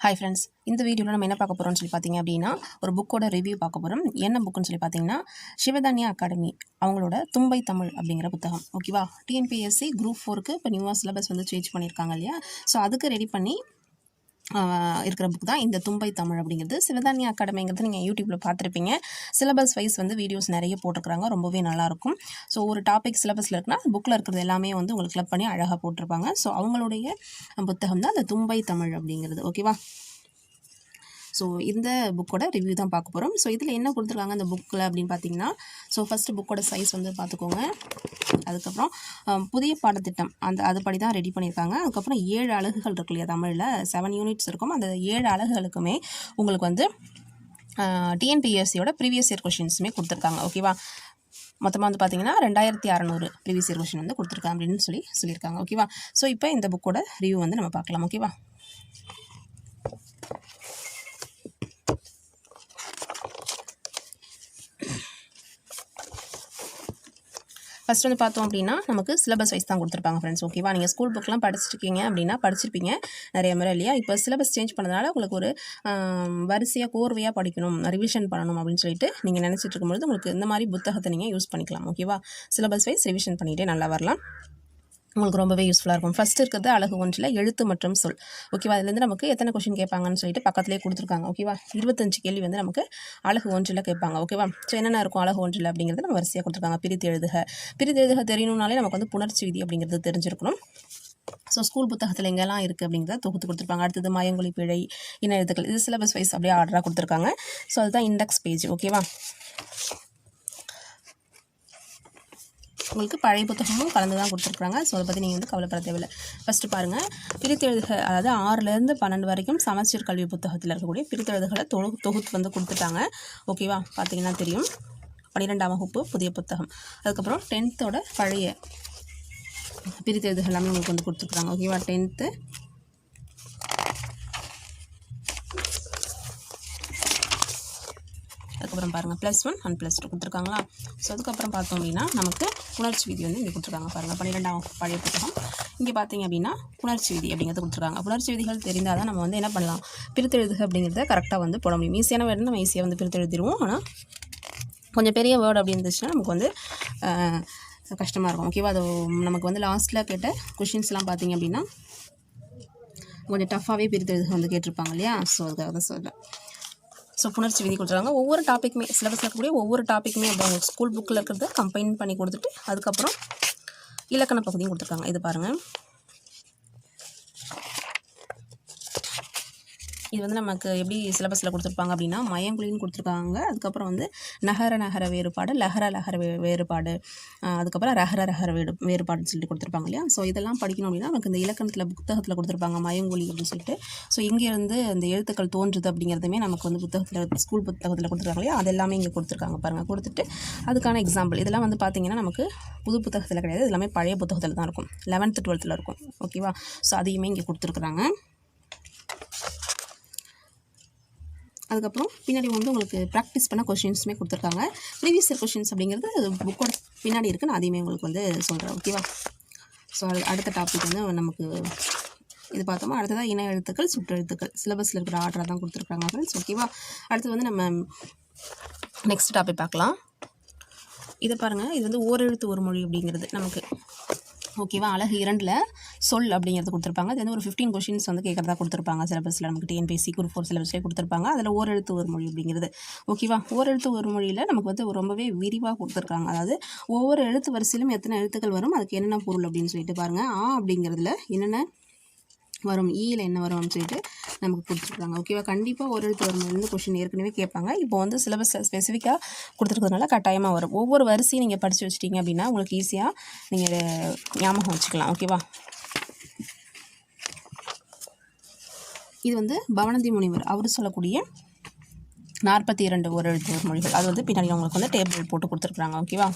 Hi friends இந்த வீடியோவில் நம்ம என்ன பார்க்க போகிறோம்னு சொல்லி பார்த்தீங்க அப்படின்னா ஒரு புக்கோட ரிவ்யூ பார்க்க போகிறோம் என்ன புக்குன்னு சொல்லி பார்த்தீங்கன்னா சிவதானியா அகாடமி அவங்களோட தும்பை தமிழ் அப்படிங்கிற புத்தகம். ஓகேவா டிஎன்பிஎஸ்சி குரூப் ஃபோருக்கு இப்போ நியூவாக சிலபஸ் வந்து சேஞ்ச் பண்ணியிருக்காங்க இல்லையா? ஸோ அதுக்கு ரெடி பண்ணி இருக்கிற புக் தான் இந்த தும்பை தமிழ் அப்படிங்கிறது. சிவதானியா அகாடமிங்கிறது நீங்கள் யூடியூப்பில் பார்த்துருப்பீங்க. சிலபஸ் வைஸ் வந்து வீடியோஸ் நிறைய போட்டிருக்கிறாங்க. ரொம்பவே நல்லாயிருக்கும். ஸோ ஒரு டாபிக் சிலபஸில் இருக்குன்னா புக்கில் இருக்கிறது எல்லாமே வந்து உங்களுக்கு கிளப் பண்ணி அழகாக போட்டிருப்பாங்க. ஸோ அவங்களுடைய புத்தகம் தான் இந்த தும்பை தமிழ் அப்படிங்கிறது. ஓகேவா ஸோ இந்த புக்கோட ரிவ்யூ தான் பார்க்க போகிறோம் ஸோ இதில் என்ன கொடுத்துருக்காங்க அந்த புக்கில் அப்படின்னு பார்த்தீங்கன்னா ஸோ ஃபஸ்ட்டு புக்கோட சைஸ் வந்து பார்த்துக்கோங்க. அதுக்கப்புறம் புதிய பாடத்திட்டம். அந்த அதுபடி தான் ரெடி பண்ணியிருக்காங்க. அதுக்கப்புறம் ஏழு அலகுகள் இருக்கு இல்லையா தமிழில்? செவன் யூனிட்ஸ் இருக்கும். அந்த ஏழு அலகுகளுக்குமே உங்களுக்கு வந்து டிஎன்பிஎஸ்சியோட ப்ரீவியஸ் இயர் கொஷின்ஸுமே கொடுத்துருக்காங்க. ஓகேவா மொத்தமாக வந்து பார்த்தீங்கன்னா ரெண்டாயிரத்தி அறநூறு ப்ரீவியஸ் இயர் கொஷின் வந்து கொடுத்துருக்காங்க அப்படின்னு சொல்லி சொல்லியிருக்காங்க. ஓகேவா ஸோ இப்போ இந்த புக்கோட ரிவ்யூ வந்து நம்ம பார்க்கலாம். ஓகேவா ஃபஸ்ட் வந்து பார்த்தோம் அப்படின்னா நமக்கு சிலபஸ் வைஸ் தான் கொடுத்துருப்பாங்க ஃப்ரெண்ட்ஸ் ஓகேவா நீங்கள் ஸ்கூல் புக்லாம் படிச்சிருக்கீங்க அப்படின்னா படிச்சிருப்பீங்க. நிறைய முறை இல்லையா? இப்போ சிலபஸ் சேஞ்ச் பண்ணதுனால உங்களுக்கு ஒரு வரிசையாக கோர்வையாக படிக்கணும் ரிவிஷன் பண்ணணும் அப்படின்னு சொல்லிட்டு நீங்கள் நினச்சிட்டு இருக்கும்போது உங்களுக்கு இந்த மாதிரி புத்தகத்தை நீங்கள் யூஸ் பண்ணிக்கலாம். ஓகேவா சிலபஸ் வைஸ் ரிவிஷன் பண்ணிகிட்டே நல்லா வரலாம். உங்களுக்கு ரொம்பவே யூஸ்ஃபுல்லாக இருக்கும். ஃபஸ்ட் இருக்கிறது அழகு ஒன்றில் எழுத்து மற்றும் சொல். ஓகேவா அதுலேருந்து நமக்கு எத்தனை கொஷின் கேட்பாங்கன்னு சொல்லிட்டு பக்கத்துலேயே கொடுத்துருக்காங்க. ஓகேவா இருபத்தஞ்சு கேள்வி வந்து நமக்கு அழகு ஒன்றில் கேட்பாங்க. ஓகேவா ஸோ என்னென்ன இருக்கும் அழகு ஒன்றில் அப்படிங்கிறது நம்ம வரிசையாக கொடுத்துருக்காங்க. பிரித்து எழுதுக. பிரித்து எழுதுக தெரியணும்னாலே நமக்கு வந்து புணர்ச்சி விதி அப்படிங்கிறது தெரிஞ்சிருக்கணும். ஸோ ஸ்கூல் புத்தகத்தில் எங்கெல்லாம் இருக்குது அப்படிங்கிறத தொகுத்து கொடுத்துருப்பாங்க. அடுத்தது மாயங்கொழி பிழை இன எழுத்துக்கள் இது சிலபஸ் வைஸ் அப்படியே ஆர்டராக கொடுத்துருக்காங்க. ஸோ அதுதான் இண்டெக்ஸ் பேஜ் ஓகேவா உங்களுக்கு பழைய புத்தகமும் கலந்து தான் கொடுத்துருக்குறாங்க. ஸோ அதை பற்றி நீங்கள் வந்து கவலைப்பட தேவையில்லை. ஃபஸ்ட்டு பாருங்கள் பிரித்தெழுதுக அதாவது ஆறுலேருந்து பன்னெண்டு வரைக்கும் சமச்சீர் கல்வி புத்தகத்தில் இருக்கக்கூடிய பிரித்தெழுதுகளை தொகு தொகுத்து வந்து கொடுத்துட்டாங்க. ஓகேவா பார்த்தீங்கன்னா தெரியும். பன்னிரெண்டாம் வகுப்பு புதிய புத்தகம். அதுக்கப்புறம் டென்த்தோட பழைய பிரித்தெழுதுகள் எல்லாமே உங்களுக்கு வந்து கொடுத்துருக்குறாங்க. ஓகேவா டென்த்து அதுக்கப்புறம் பாருங்கள் plus one and plus two கொடுத்துருக்காங்களா? ஸோ அதுக்கப்புறம் பார்த்தோம் அப்படின்னா நமக்கு உணர்ச்சி விதி வந்து இங்கே கொடுத்துருக்காங்க பாருங்கள் பன்னிரெண்டாம் பழைய புத்தகம். இங்கே பார்த்தீங்க அப்படின்னா உணர்ச்சி விதி அப்படிங்கிறது கொடுத்துருக்காங்க. உணர்ச்சி விதிகள் தெரிந்தால் தான் நம்ம வந்து என்ன பண்ணலாம்? பிரித்தெழுதுக அப்படிங்கிறத கரெக்டாக வந்து போட முடியும். ஈஸியான வேர்டு நம்ம ஈஸியாக வந்து பிரித்தெழுதிடுவோம். ஆனால் கொஞ்சம் பெரிய வேர்டு அப்படி இருந்துச்சுன்னா நமக்கு வந்து கஷ்டமாக இருக்கும். ஓகேவா அது நமக்கு வந்து லாஸ்ட்டில் கேட்ட கொஷின்ஸ்லாம் பார்த்தீங்க அப்படின்னா கொஞ்சம் டஃப்பாகவே பிரித்தெழுதுக வந்து கேட்டிருப்பாங்க இல்லையா? ஸோ அதுக்காக தான் சொல்கிறேன் ஸோ புணர்ச்சி விதி கொடுத்துறாங்க ஒவ்வொரு டாப்பிக்குமே சிலபஸில் இருக்கக்கூடிய ஒவ்வொரு டாப்பிக்குமே அப்போ அவங்க ஸ்கூல் புக்கில் இருக்கிறத கம்பைன் பண்ணி கொடுத்துட்டு அதுக்கப்புறம் இலக்கண பகுதியும் கொடுத்துருக்காங்க. இது பாருங்கள் இது வந்து நமக்கு எப்படி சிலபஸில் கொடுத்துருப்பாங்க அப்படின்னா மயங்குழின்னு கொடுத்துருக்காங்க. அதுக்கப்புறம் வந்து நகர நகர வேறுபாடு லஹர லகர வே வேறுபாடு அதுக்கப்புறம் ரகர ரகர வேறு வேறுபாடுன்னு சொல்லிட்டு கொடுத்துருப்பாங்க இல்லையா? ஸோ இதெல்லாம் படிக்கணும் அப்படின்னா நமக்கு இந்த இலக்கணத்தில் புத்தகத்தில் கொடுத்துருப்பாங்க மயங்குழி அப்படின்னு சொல்லிட்டு. ஸோ இங்கேருந்து அந்த எழுத்துக்கள் தோன்றுது அப்படிங்கிறதுமே நமக்கு வந்து புத்தகத்தில் ஸ்கூல் புத்தகத்தில் கொடுத்துருக்காங்க இல்லையா? அது எல்லாமே இங்கே கொடுத்துருக்காங்க பாருங்கள் கொடுத்துட்டு அதுக்கான எக்ஸாம்பிள் இதெல்லாம் வந்து பார்த்தீங்கன்னா நமக்கு புது புத்தகத்தில் கிடையாது. இது எல்லாமே பழைய புத்தகத்தில் தான் இருக்கும். லெவன்த்து டுவெல்த்தில் இருக்கும். ஓகேவா ஸோ அதையுமே இங்கே கொடுத்துருக்குறாங்க. அதுக்கப்புறம் பின்னாடி வந்து உங்களுக்கு ப்ராக்டிஸ் பண்ண கொஷின்ஸுமே கொடுத்துருக்காங்க. ப்ரீவியஸ் இயர் கொஷின்ஸ் அப்படிங்கிறது புக்கோட பின்னாடி இருக்குது நான் அதையுமே உங்களுக்கு வந்து சொல்கிறேன் ஓகேவா ஸோ அது அடுத்த டாபிக் வந்து நமக்கு இது பார்த்தோமா? அடுத்ததாக இன எழுத்துக்கள் சுற்றெழுத்துக்கள் சிலபஸில் இருக்கிற ஆர்டராக தான் கொடுத்துருக்காங்க ஃப்ரெண்ட்ஸ் ஓகேவா அடுத்து வந்து நம்ம நெக்ஸ்ட் டாபிக் பார்க்கலாம். இதை பாருங்கள் இது வந்து ஓரெழுத்து ஒரு மொழி அப்படிங்கிறது நமக்கு. ஓகேவா? அழகு இரண்டில் சொல் அப்படிங்கிறது கொடுத்துருப்பாங்க. அது வந்து ஒரு ஃபிஃப்டீன் கொஷின்ஸ் வந்து கேட்குறதா கொடுத்துருப்பாங்க. சிலபஸில் நமக்கு டிஎன்பிஎஸ்சி குரூப் ஃபோர் சிலபஸ்லேயே கொடுத்துருப்பாங்க. அதில் ஓரெழுத்து ஒரு மொழி அப்படிங்கிறது. ஓகேவா? ஓரெழுத்து ஒரு மொழியில் நமக்கு வந்து ரொம்பவே விரிவாக கொடுத்துருக்காங்க. அதாவது ஒவ்வொரு எழுத்து வரிசையிலும் எத்தனை எழுத்துக்கள் வரும் அதுக்கு என்னென்ன பொருள் அப்படின்னு சொல்லிட்டு பாருங்கள் ஆ அப்படிங்கிறதுல என்னென்ன வரும்? ஈயில் என்ன வரும் அப்படின்னு சொல்லிட்டு நமக்கு கொடுத்துருக்காங்க. ஓகேவா கண்டிப்பாக ஒரு எழுத்து வரும். வந்து கொஷின் ஏற்கனவே கேட்பாங்க. இப்போ வந்து சிலபஸ் ஸ்பெசிஃபிக்காக கொடுத்துருக்கிறதுனால கட்டாயமாக வரும். ஒவ்வொரு வரிசையும் நீங்கள் படித்து வச்சிட்டிங்க அப்படின்னா உங்களுக்கு ஈஸியாக நீங்கள் ஞாபகம் வச்சுக்கலாம். ஓகேவா இது வந்து பவனந்தி முனிவர். அவர் சொல்லக்கூடிய நாற்பத்தி இரண்டு ஒரு எழுத்து மொழிகள். அது வந்து பின்னாடி உங்களுக்கு வந்து டேபிள் போட்டு கொடுத்துருக்குறாங்க. ஓகேவா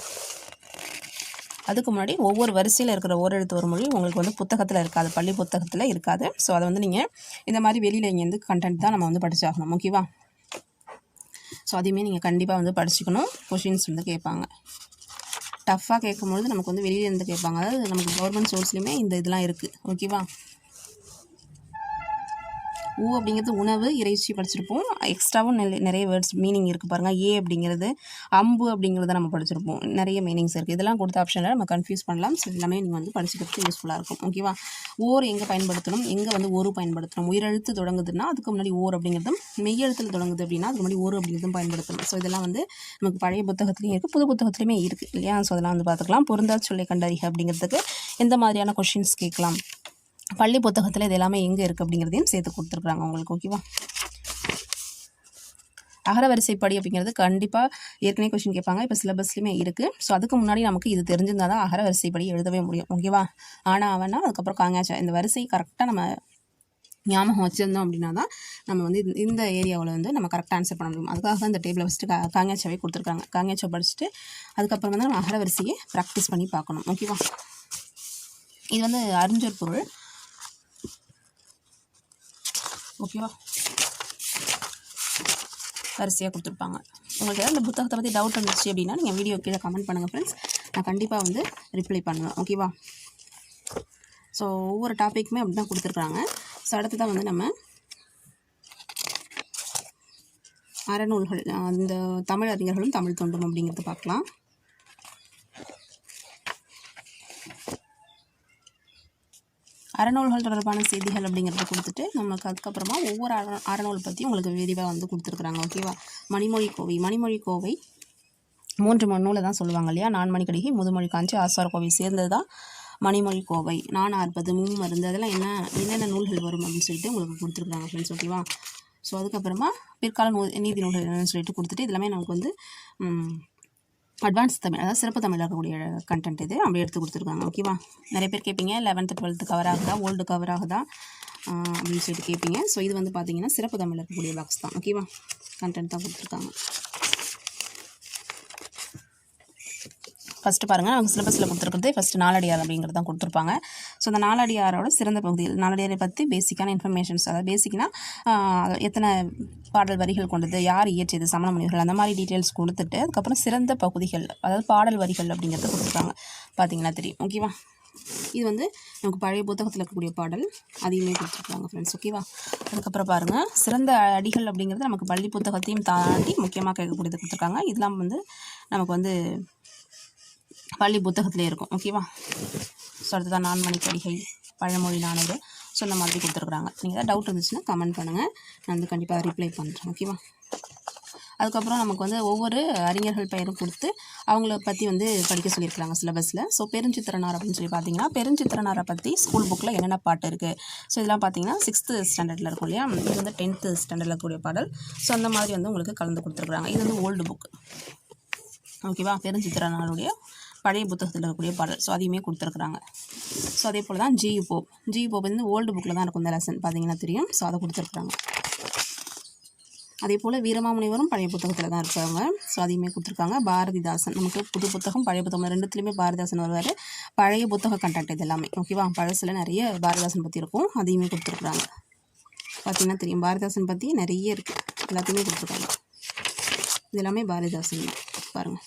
அதுக்கு முன்னாடி ஒவ்வொரு வரிசையில் இருக்கிற ஓரெழுத்து ஒரு மொழி உங்களுக்கு வந்து புத்தகத்தில் இருக்காது பள்ளி புத்தகத்தில் இருக்காது. ஸோ அதை வந்து நீங்கள் இந்த மாதிரி வெளியில் இங்கேருந்து கண்டென்ட் தான் நம்ம வந்து படிச்சாகணும் ஓகேவா ஸோ அதையுமே நீங்கள் கண்டிப்பாக வந்து படிச்சுக்கணும். கொஷின்ஸ் வந்து கேட்பாங்க. டஃப்பாக கேட்கும்பொழுது நமக்கு வந்து வெளியில இருந்து கேட்பாங்க. அதாவது நமக்கு கவர்மெண்ட் சோர்ஸ்லையுமே இந்த இதெல்லாம் இருக்குது ஓகேவா ஊ அப்படிங்கிறது உணவு இறைச்சி படிச்சிருப்போம். எக்ஸ்ட்ராவும் நிறைய நிறைய வேர்ட்ஸ் மீனிங் இருக்குது பாருங்கள் ஏ அப்படிங்கிறது அம்பு அப்படிங்கிறத நம்ம படிச்சிருப்போம். நிறைய மீனிங்ஸ் இருக்குது இதெல்லாம் கொடுத்த ஆப்ஷனில் நம்ம கன்ஃபியூஸ் பண்ணலாம். ஸோ எல்லாமே நீங்கள் வந்து படிச்சுக்கிறதுக்கு யூஸ்ஃபுல்லாக இருக்கும். ஓகேவா ஓர் எங்கே பயன்படுத்தணும்? எங்கே வந்து ஒரு பயன்படுத்தணும்? உயிரெழுத்து தொடங்குதுன்னா அதுக்கு முன்னாடி ஓர் அப்படிங்கிறதும் மெய்யெழுத்தில் தொடங்குது அப்படின்னா அதுக்கு முன்னாடி ஓர் அப்படிங்கிறதும் பயன்படுத்தணும். ஸோ இதெல்லாம் வந்து நமக்கு பழைய புத்தகத்துலேயும் இருக்குது புது புத்தகத்துலையுமே இருக்குது இல்லையா? ஸோ அதெல்லாம் வந்து பார்த்துக்கலாம். பொருந்தா சொல்லை கண்டறிக அப்படிங்கிறதுக்கு எந்த மாதிரியான கொஷின்ஸ் கேட்கலாம்? பள்ளி புத்தகத்தில் இது எல்லாமே எங்கே இருக்குது அப்படிங்கிறதையும் சேர்த்து கொடுத்துருக்குறாங்க உங்களுக்கு ஓகேவா அகரவரிசைப்படி அப்படிங்கிறது கண்டிப்பாக ஏற்கனவே கொஷின் கேட்பாங்க. இப்போ சிலபஸ்லையுமே இருக்குது ஸோ அதுக்கு முன்னாடி நமக்கு இது தெரிஞ்சிருந்தால் தான் அகரவரிசைப்படி எழுதவே முடியும் ஓகேவா ஆனால் அவனா அதுக்கப்புறம் காங்காச்சா இந்த வரிசை கரெக்டாக நம்ம ஞாபகம் வச்சுருந்தோம் அப்படின்னா தான் நம்ம வந்து இந்த- இந்த ஏரியாவில் வந்து நம்ம கரெக்டாக ஆன்சர் பண்ண முடியும். அதுக்காக தான் இந்த டேபிளை ஃபஸ்ட்டு கா காங்காச்சாவே கொடுத்துருக்காங்க. காங்காச்சா படிச்சுட்டு அதுக்கப்புறம் வந்து நம்ம அகரவரிசையை ப்ராக்டிஸ் பண்ணி பார்க்கணும் ஓகேவா இது வந்து அறிஞர் பொருள். ஓகேவா? வரிசையாக கொடுத்துருப்பாங்க. உங்களுக்கு ஏதாவது இந்த புத்தகத்தை பற்றி டவுட் இருந்துச்சு அப்படின்னா நீங்கள் வீடியோ கீழே கமெண்ட் பண்ணுங்கள் ஃப்ரெண்ட்ஸ் நான் கண்டிப்பாக வந்து ரிப்ளை பண்ணுவேன். ஓகேவா? ஸோ ஒவ்வொரு டாப்பிக்குமே அப்படி தான் கொடுத்துருக்குறாங்க. ஸோ அடுத்ததான் வந்து நம்ம அறநூல்கள் அந்த தமிழ் அறிஞர்களும் தமிழ் தொண்டும் அப்படிங்கிறத பார்க்கலாம். அறநூல்கள் தொடர்பான செய்திகள் அப்படிங்கிறத கொடுத்துட்டு நமக்கு அதுக்கப்புறமா ஒவ்வொரு அற அறநூல் பற்றி உங்களுக்கு விரிவாக வந்து கொடுத்துருக்குறாங்க ஓகேவா மணிமொழி கோவை மணிமொழி கோவை மூன்று நூலை தான் சொல்லுவாங்க இல்லையா? நான்மணி கடிகை முதுமொழி காஞ்சி ஆசார கோவை சேர்ந்தது தான் மணிமொழி கோவை. நான் அற்பது மருந்து அதெல்லாம் என்ன என்னென்ன நூல்கள் வரும் அப்படின்னு சொல்லிட்டு உங்களுக்கு கொடுத்துருக்குறாங்க ஃப்ரெண்ட்ஸ் ஓகேவா ஸோ அதுக்கப்புறமா பிற்கால நூ நீதி நூல்கள் என்னென்னு சொல்லிட்டு கொடுத்துட்டு இதெல்லாமே நமக்கு வந்து அட்வான்ஸ் தமிழ் அதாவது சிறப்பு தமிழில் இருக்கக்கூடிய கண்டென்ட் இது. அப்படி எடுத்து கொடுத்துருக்காங்க. ஓகேவா நிறைய பேர் கேட்பீங்க லெவன்த்து டுவெல்த்து கவர் ஆகுதா? ஓல்டு கவர் ஆகுதா? அப்படின்னு சொல்லிட்டு கேட்பீங்க. ஸோ இது வந்து பார்த்தீங்கன்னா சிறப்பு தமிழ் இருக்கக்கூடிய பாக்ஸ் தான் ஓகேவா கண்டென்ட் தான் கொடுத்துருக்காங்க. ஃபஸ்ட்டு பாருங்கள் அவங்க சிலபஸில் கொடுத்துருக்கிறது ஃபஸ்ட்டு நாலடியார் அப்படிங்கிறது தான் கொடுத்துருப்பாங்க. ஸோ அந்த நாலடியாரோட சிறந்த பகுதிகள் நாலடியாரை பற்றி பேசிக்கான இன்ஃபர்மேஷன்ஸ் அதாவது பேசிக்னா எத்தனை பாடல் வரிகள் கொண்டது யார் இயற்றியது சமண முனிவர்கள் அந்த மாதிரி டீட்டெயில்ஸ் கொடுத்துட்டு அதுக்கப்புறம் சிறந்த பகுதிகள் அதாவது பாடல் வரிகள் அப்படிங்கிறத கொடுத்துருக்காங்க. பார்த்தீங்கன்னா தெரியும். ஓகேவா இது வந்து நமக்கு பழைய புத்தகத்தில் இருக்கக்கூடிய பாடல் அதையுமே கொடுத்துருக்காங்க ஃப்ரெண்ட்ஸ் ஓகேவா அதுக்கப்புறம் பாருங்கள் சிறந்த அடிகள் அப்படிங்கிறது நமக்கு பள்ளி புத்தகத்தையும் தாண்டி முக்கியமாக கேட்கக்கூடியது கொடுத்துருக்காங்க. இதெல்லாம் வந்து நமக்கு வந்து பள்ளி புத்தகத்தில் இருக்கும். ஓகேவா ஸோ அடுத்ததான் நான்மணி கடிகை பழமொழி நானூறு ஸோ இந்த மாதிரி கொடுத்துருக்குறாங்க. நீங்கள் ஏதாவது டவுட் இருந்துச்சுன்னா கமெண்ட் பண்ணுங்கள் நான் வந்து கண்டிப்பாக ரிப்ளை பண்ணுறேன் ஓகேவா அதுக்கப்புறம் நமக்கு வந்து ஒவ்வொரு அறிஞர்கள் பெயரும் கொடுத்து அவங்கள பற்றி வந்து படிக்க சொல்லியிருக்காங்க சிலபஸில் ஸோ பெருஞ்சித்திரனார் அப்படின்னு சொல்லி பார்த்தீங்கன்னா பெருஞ்சித்திரனாரை பற்றி ஸ்கூல் புக்கில் என்னென்ன பாட்டு இருக்குது ஸோ இதெல்லாம் பார்த்தீங்கன்னா சிக்ஸ்த்து ஸ்டாண்டர்டில் இருக்கும் இல்லையா? இது வந்து டென்த்து ஸ்டாண்டர்டில் இருக்கக்கூடிய பாடல். ஸோ அந்த மாதிரி வந்து உங்களுக்கு கலந்து கொடுத்துருக்குறாங்க. இது வந்து ஓல்டு புக் ஓகேவா பெருஞ்சித்திரனாருடைய பழைய புத்தகத்தில் இருக்கக்கூடிய பாடல். ஸோ அதையுமே கொடுத்துருக்குறாங்க. ஸோ அதே போல் தான் G U Pope G U Pope வந்து ஓல்டு புக்கில் தான் இருக்கும் இந்த லெசன் பார்த்தீங்கன்னா தெரியும். ஸோ அதை கொடுத்துருக்குறாங்க. அதே போல் வீரமாமுனிவரும் பழைய புத்தகத்தில் தான் இருக்காங்க. ஸோ அதையுமே கொடுத்துருக்காங்க. பாரதிதாசன். நமக்கு புது புத்தகம் பழைய புத்தகம் ரெண்டுத்துலேயுமே பாரதிதாசன் வருவார். பழைய புத்தக கண்டென்ட் இது எல்லாமே ஓகேவா பழசில் நிறைய பாரதிதாசன் பற்றி இருக்கும். அதையுமே கொடுத்துருக்குறாங்க. பார்த்தீங்கன்னா தெரியும். பாரதிதாசன் பற்றி நிறைய இருக்குது எல்லாத்தையுமே கொடுத்துருக்காங்க. இது எல்லாமே பாரதிதாசன் பாருங்கள்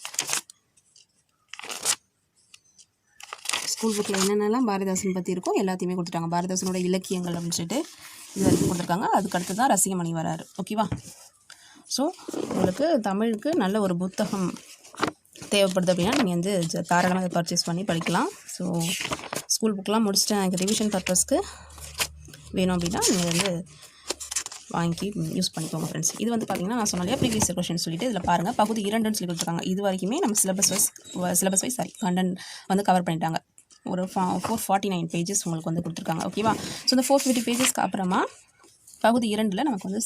ஸ்கூல் புக்கில் என்னென்னலாம் பாரதிதாசன் பற்றி இருக்கோ எல்லாத்தையுமே கொடுத்துட்டாங்க. பாரதிதாசனோட இலக்கியங்கள் அப்படின்னு சொல்லிட்டு இது வரைக்கும் கொடுத்துருக்காங்க. அதுக்கடுத்து தான் ரசிகமணி வராரு. ஓகேவா ஸோ உங்களுக்கு தமிழுக்கு நல்ல ஒரு புத்தகம் தேவைப்படுது அப்படின்னா நீங்கள் வந்து தாராளமாக பர்ச்சேஸ் பண்ணி படிக்கலாம். ஸோ ஸ்கூல் புக்கெலாம் முடிச்சுட்டு எனக்கு ரிவிஷன் பர்பஸ்க்கு வேணும் அப்படின்னா நீங்கள் வந்து வாங்கி யூஸ் பண்ணிக்கோங்க ஃப்ரெண்ட்ஸ் இது வந்து பார்த்திங்கன்னா நான் சொன்னாலே ப்ரீவியஸ் கொஷின் சொல்லிட்டு இதில் பாருங்கள் பகுதி இரண்டுன்னு சொல்லி கொடுத்துருக்காங்க. இது வரைக்குமே நம்ம syllabus wise syllabus wise sorry content வந்து கவர் பண்ணிட்டாங்க. ஒரு ஃபோர் ஃபார்ட்டி நைன் பேஜஸ் உங்களுக்கு வந்து கொடுத்துருக்காங்க. ஓகேவா ஸோ இந்த ஃபோர் ஃபிஃப்டி பேஜஸ்க்கு அப்புறமா பகுதி இரண்டில் நமக்கு வந்து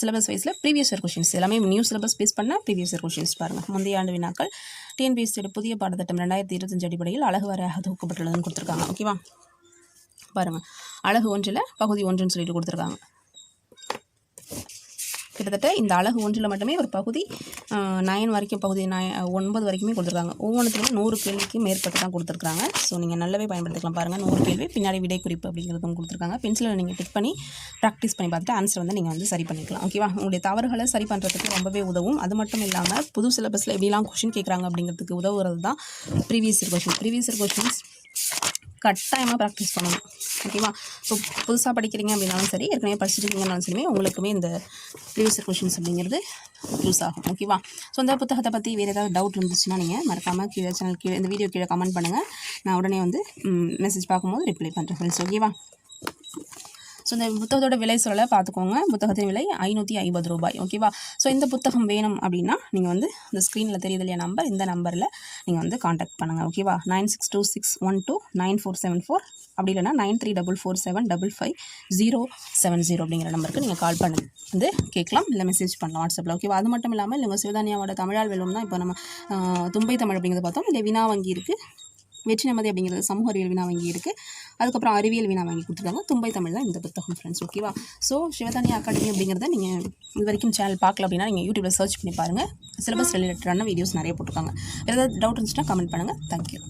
சிலபஸ் வைஸில் ப்ரீவியஸ் இயர் கொஷின்ஸ் எல்லாமே நியூ சிலபஸ் பேஸ் பண்ணால் ப்ரீவியஸ் இயர் கொஷின்ஸ் பாருங்கள் முந்தைய ஆண்டு வினாக்கள் டிஎன்பிஎஸ்சியோட புதிய பாடத்திட்டம் ரெண்டாயிரத்தி இருபத்தஞ்சு அடிப்படையில் அழகு வரையாக தொகுக்கப்பட்டுள்ளதுன்னு கொடுத்துருக்காங்க. ஓகேவா பாருங்கள் அழகு ஒன்றில் பகுதி ஒன்றுன்னு சொல்லிட்டு கொடுத்துருக்காங்க. கிட்டத்தட்ட இந்த அழகு ஒன்றில் மட்டுமே ஒரு பகுதி நயன் வரைக்கும் பகுதி நய ஒன்பது வரைக்குமே கொடுத்துருக்காங்க. ஒவ்வொன்றுத்துலையும் நூறு கேள்விக்கு மேற்பட்டு தான் கொடுத்துருக்காங்க ஸோ நீங்கள் நல்லாவே பயன்படுத்திக்கலாம் பாருங்கள் நூறு கேள்வி பின்னாடி விடை குறிப்பு அப்படிங்கிறதும் கொடுத்துருக்காங்க. பென்சிலில் நீங்கள் டிக் பண்ணி ப்ராக்டிஸ் பண்ணி பார்த்துட்டு ஆன்சர் வந்து நீங்கள் வந்து சரி பண்ணிக்கலாம். ஓகேவா உங்களுடைய தவறுகளை சரி பண்ணுறதுக்கு ரொம்பவே உதவும். அது மட்டும் இல்லாமல் புது சிலபஸில் எப்படிலாம் கொஷின் கேட்குறாங்க அப்படிங்கிறதுக்கு உதவுறது தான் previous year question previous year questions கட்டாயமாக ப்ராக்டிஸ் பண்ணணும். ஓகேவா ஸோ புதுசாக படிக்கிறீங்க அப்படின்னாலும் சரி ஏற்கனவே படிச்சிருக்கீங்கனாலும் சரி உங்களுக்குமே இந்த ப்ரீவியஸ் கொஷின்ஸ் அப்படிங்கிறது யூஸ் ஆகும். ஓகேவா ஸோ அந்த புத்தகத்தை பற்றி வேறு ஏதாவது டவுட் இருந்துச்சுன்னா நீங்கள் மறக்காமல் கீழே சேனல் கீழே இந்த வீடியோ கீழே கமெண்ட் பண்ணுங்கள் நான் உடனே வந்து மெசேஜ் பார்க்கும்போது ரிப்ளை பண்ணுறேன் ஃப்ரெண்ட்ஸ் ஓகேவா ஸோ இந்த புத்தகத்தோட விலை சொல்ல பார்த்துக்கோங்க. புத்தகத்தின் விலை ஐநூற்றி ஐம்பது ரூபாய். ஓகேவா ஸோ இந்த புத்தகம் வேணும் அப்படின்னா நீங்கள் வந்து இந்த ஸ்க்ரீனில் தெரியுது இல்லையா நம்பர் இந்த நம்பரில் நீங்கள் வந்து காண்டாக்ட் பண்ணுங்கள் ஓகேவா nine six two six one two nine four seven four அப்படி இல்லைனா nine three double four seven double five zero seven zero அப்படிங்கிற நம்பருக்கு நீங்கள் கால் பண்ணி வந்து கேட்கலாம் இல்லை மெசேஜ் பண்ணலாம் வாட்ஸ்அப்பில் ஓகேவா அது மட்டும் இல்லாமல் இல்லை உங்கள் சிவதானியாவோட தமிழால் வெல்லும் தான். இப்போ நம்ம தும்பை தமிழ் அப்படிங்கிறத பார்த்தோம். இல்லை வினா வங்கி இருக்குது வெற்றி நமதி அப்படிங்கிறது சமூக அறிவியல் வினா வங்கி இருக்குது அதுக்கப்புறம் அறிவியல் வினா வாங்கி கொடுத்துருக்காங்க. தும்பை தமிழ் தான் இந்த புத்தகம் ஃப்ரெண்ட்ஸ் ஓகேவா ஸோ சிவதானியா அகாடமி அப்படிங்கிறத நீங்கள் இது வரைக்கும் சேனல் பார்க்கல அப்படின்னா நீங்கள் யூடியூப்பில் சர்ச் பண்ணி பாருங்கள் சிலபஸ் ரிலேட்டடான வீடியோஸ் நிறைய போட்டிருக்காங்க. ஏதாவது டவுட் இருந்துச்சுன்னா கமெண்ட் பண்ணுங்கள் தேங்க்யூ